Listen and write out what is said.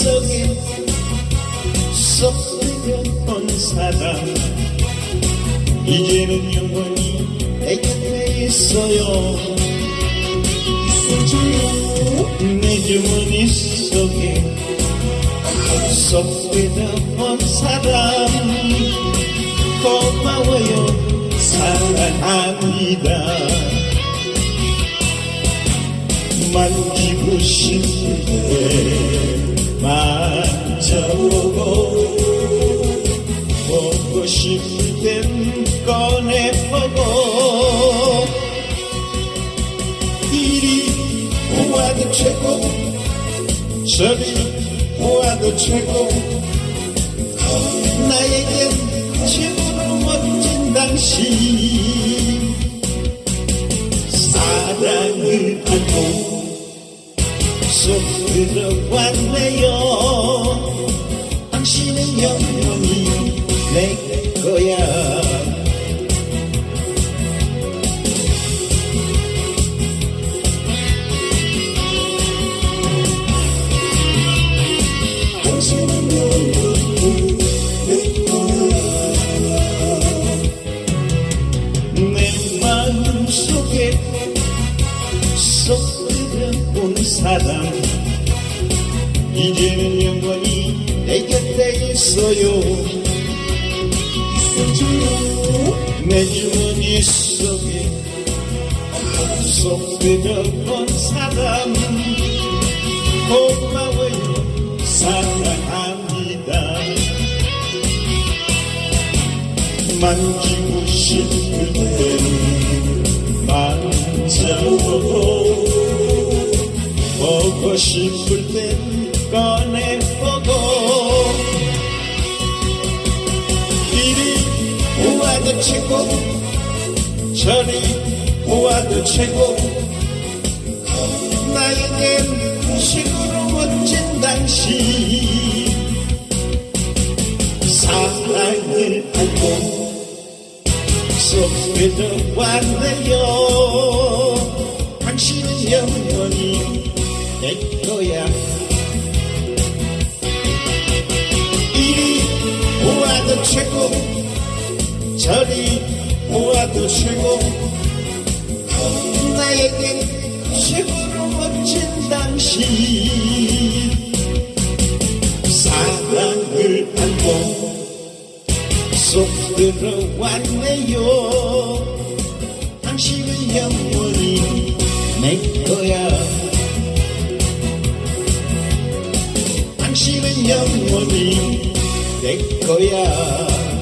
속에 쏙들여온 사람. 이제는 영원히 내 곁에 있어요. 내 주머니 속에 쏙들여온 사람. 고마워요 사랑합니다. 만지고 싶 최고. 저리 와도 최고. 나에겐 최고로 멋진 당신. 사랑을 안고 쏙 들어왔네요. 당신은 영 사람. 이제는 영원히 내 곁에 있어요. 속에 쏙 들어온 사람 만지고 싶을 땐 만져보고 보고 싶을 땐 꺼내보고 이리 와도 최고 저리 와도 최고 나에겐 식으로 멋진 당신 사랑을 안고 쏙 들어왔네요 당신은 영원히 내 거야. 이리 와도 최고 저리 와도 최고. 나에겐 쏙 들어왔네요. 당신은 영원히 내 거야. 당신은 영원히 내 거야